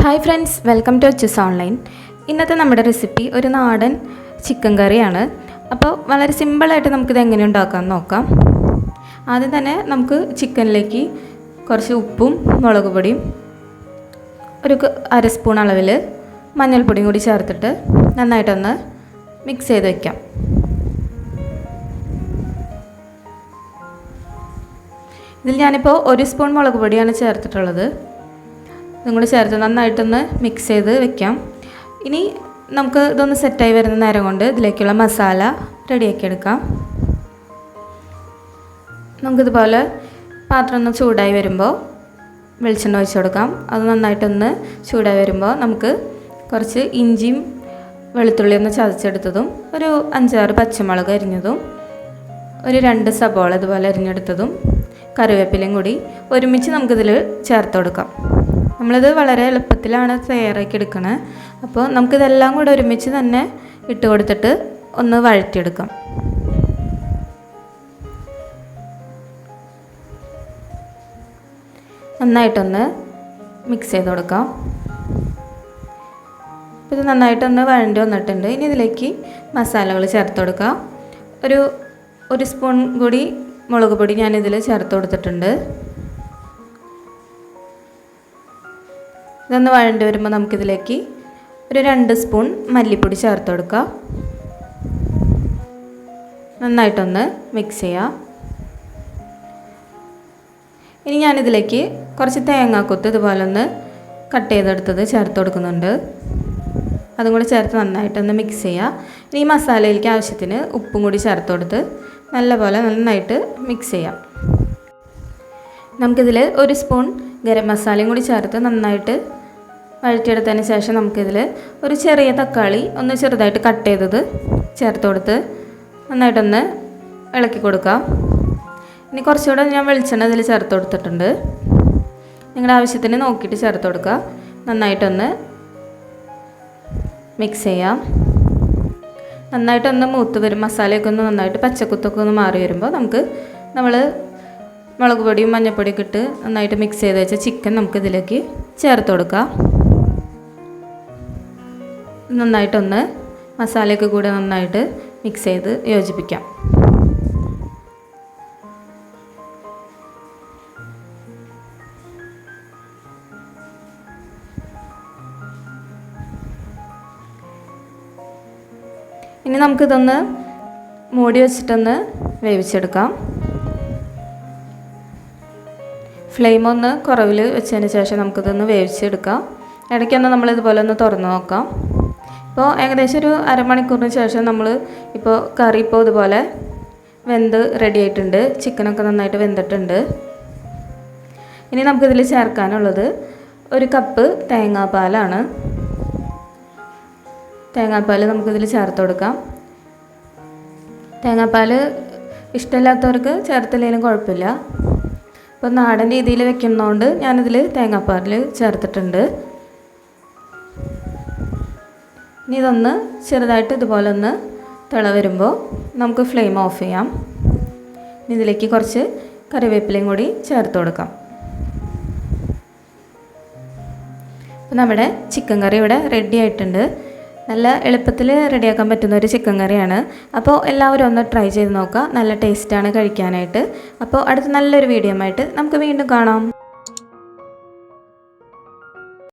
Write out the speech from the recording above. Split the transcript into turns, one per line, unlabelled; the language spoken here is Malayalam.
Hi friends welcome to Achu's online ഇന്നത്തെ നമ്മുടെ റെസിപ്പി ഒരു നാടൻ ചിക്കൻ കറിയാണ്. അപ്പോൾ വളരെ സിമ്പിളായിട്ട് നമുക്കിത് എങ്ങനെ ഉണ്ടാക്കാമെന്ന് നോക്കാം. ആദ്യം തന്നെ നമുക്ക് ചിക്കനിലേക്ക് കുറച്ച് ഉപ്പും മുളക് പൊടിയും ഒരു അര സ്പൂൺ അളവിൽ മഞ്ഞൾപ്പൊടിയും കൂടി ചേർത്തിട്ട് നന്നായിട്ടൊന്ന് മിക്സ് ചെയ്ത് വയ്ക്കാം ഇതിൽ ഞാനിപ്പോൾ ഒരു സ്പൂൺ മുളക് പൊടിയാണ് ചേർത്തിട്ടുള്ളത്. ഇതും ചേർത്ത് നന്നായിട്ടൊന്ന് മിക്സ് ചെയ്ത് വെക്കാം. ഇനി നമുക്ക് ഇതൊന്ന് സെറ്റായി വരുന്ന നേരം കൊണ്ട് ഇതിലേക്കുള്ള മസാല റെഡിയാക്കി എടുക്കാം. നമുക്കിതുപോലെ പാത്രം ഒന്ന് ചൂടായി വരുമ്പോൾ വെളിച്ചെണ്ണ ഒഴിച്ച് കൊടുക്കാം. അത് നന്നായിട്ടൊന്ന് ചൂടായി വരുമ്പോൾ നമുക്ക് കുറച്ച് ഇഞ്ചിയും വെളുത്തുള്ളി ഒന്ന് ചതച്ചെടുത്തതും ഒരു അഞ്ചാറ് പച്ചമുളക് അരിഞ്ഞതും ഒരു രണ്ട് സബോള ഇതുപോലെ അരിഞ്ഞെടുത്തതും കറിവേപ്പിലയും കൂടി ഒരുമിച്ച് നമുക്കിതിൽ ചേർത്ത് കൊടുക്കാം. നമ്മളിത് വളരെ എളുപ്പത്തിലാണ് തയ്യാറാക്കി എടുക്കണത് അപ്പോൾ നമുക്കിതെല്ലാം കൂടെ ഒരുമിച്ച് തന്നെ ഇട്ട് കൊടുത്തിട്ട് ഒന്ന് വഴറ്റിയെടുക്കാം. നന്നായിട്ടൊന്ന് മിക്സ് ചെയ്ത് കൊടുക്കാം. ഇത് നന്നായിട്ടൊന്ന് വഴണ്ടി വന്നിട്ടുണ്ട്. ഇനി ഇതിലേക്ക് മസാലകൾ ചേർത്ത് കൊടുക്കാം. ഒരു ഒരു സ്പൂൺ കൂടി മുളക് പൊടി ഞാനിതിൽ ചേർത്ത് കൊടുത്തിട്ടുണ്ട്. ഇതൊന്ന് വഴണ്ടി വരുമ്പോൾ നമുക്കിതിലേക്ക് ഒരു രണ്ട് സ്പൂൺ മല്ലിപ്പൊടി ചേർത്ത് കൊടുക്കാം. നന്നായിട്ടൊന്ന് മിക്സ് ചെയ്യാം. ഇനി ഞാനിതിലേക്ക് കുറച്ച് തേങ്ങാക്കൊത്ത് ഇതുപോലെ ഒന്ന് കട്ട് ചെയ്തെടുത്തത് ചേർത്ത് കൊടുക്കുന്നുണ്ട്. അതും കൂടി ചേർത്ത് നന്നായിട്ടൊന്ന് മിക്സ് ചെയ്യാം. ഇനി ഈ മസാലയിലേക്ക് ആവശ്യത്തിന് ഉപ്പും കൂടി ചേർത്ത് കൊടുത്ത് നല്ലപോലെ നന്നായിട്ട് മിക്സ് ചെയ്യാം. നമുക്കിതിൽ ഒരു സ്പൂൺ ഗരം മസാലയും കൂടി ചേർത്ത് നന്നായിട്ട് വഴറ്റിയെടുത്തതിന് ശേഷം നമുക്കിതിൽ ഒരു ചെറിയ തക്കാളി ഒന്ന് ചെറുതായിട്ട് കട്ട് ചെയ്തത് ചേർത്ത് കൊടുത്ത് നന്നായിട്ടൊന്ന് ഇളക്കി കൊടുക്കാം. ഇനി കുറച്ചുകൂടെ ഞാൻ വെളിച്ചെണ്ണ ഇതിൽ ചേർത്ത് കൊടുത്തിട്ടുണ്ട്. നിങ്ങളുടെ ആവശ്യത്തിന് നോക്കിയിട്ട് ചേർത്ത് കൊടുക്കുക. നന്നായിട്ടൊന്ന് മിക്സ് ചെയ്യാം. നന്നായിട്ടൊന്ന് മൂത്ത് വരും. മസാലയൊക്കെ ഒന്ന് നന്നായിട്ട് പച്ചക്കുത്തൊക്കെ ഒന്ന് മാറി വരുമ്പോൾ നമുക്ക് നമ്മൾ മുളക് പൊടിയും മഞ്ഞൾപ്പൊടിയൊക്കെ ഇട്ട് നന്നായിട്ട് മിക്സ് ചെയ്ത് വെച്ച ചിക്കൻ നമുക്ക് ഇതിലേക്ക് ചേർത്ത് കൊടുക്കാം. നന്നായിട്ടൊന്ന് മസാലയൊക്കെ കൂടെ നന്നായിട്ട് മിക്സ് ചെയ്ത് യോജിപ്പിക്കാം. ഇനി നമുക്കിതൊന്ന് മൂടി വെച്ചിട്ടൊന്ന് വേവിച്ചെടുക്കാം. ഫ്ലെയിം ഒന്ന് കുറവിൽ വെച്ചതിന് ശേഷം നമുക്കിതൊന്ന് വേവിച്ചെടുക്കാം. ഇടയ്ക്കൊന്ന് നമ്മളിതുപോലെ ഒന്ന് തുറന്ന് നോക്കാം. ഇപ്പോൾ ഏകദേശം ഒരു അരമണിക്കൂറിന് ശേഷം നമ്മൾ ഇപ്പോൾ കറി ഇപ്പോൾ ഇതുപോലെ വെന്ത് റെഡി ആയിട്ടുണ്ട്. ചിക്കനൊക്കെ നന്നായിട്ട് വെന്തിട്ടുണ്ട്. ഇനി നമുക്കിതിൽ ചേർക്കാനുള്ളത് ഒരു കപ്പ് തേങ്ങാപ്പാലാണ്. തേങ്ങാപ്പാൽ നമുക്കിതിൽ ചേർത്ത് കൊടുക്കാം. തേങ്ങാപ്പാൽ ഇഷ്ടമില്ലാത്തവർക്ക് ചേർത്തില്ലെങ്കിലും കുഴപ്പമില്ല. ഇപ്പോൾ നാടൻ രീതിയിൽ വെക്കുന്നതുകൊണ്ട് ഞാനിതിൽ തേങ്ങാപ്പാറിൽ ചേർത്തിട്ടുണ്ട്. ഇനി ഇതൊന്ന് ചെറുതായിട്ട് ഇതുപോലെ ഒന്ന് തിള വരുമ്പോൾ നമുക്ക് ഫ്ലെയിം ഓഫ് ചെയ്യാം. ഇനി ഇതിലേക്ക് കുറച്ച് കറിവേപ്പിലയും കൂടി ചേർത്ത് കൊടുക്കാം. അപ്പോൾ നമ്മുടെ ചിക്കൻ കറി ഇവിടെ റെഡി ആയിട്ടുണ്ട്. നല്ല എളുപ്പത്തിൽ റെഡിയാക്കാൻ പറ്റുന്ന ഒരു ചിക്കൻ കറിയാണ്. അപ്പോൾ എല്ലാവരും ഒന്ന് ട്രൈ ചെയ്ത് നോക്കുക. നല്ല ടേസ്റ്റാണ് കഴിക്കാനായിട്ട്. അപ്പോൾ അടുത്ത നല്ലൊരു വീഡിയോ ആയിട്ട് നമുക്ക് വീണ്ടും കാണാം.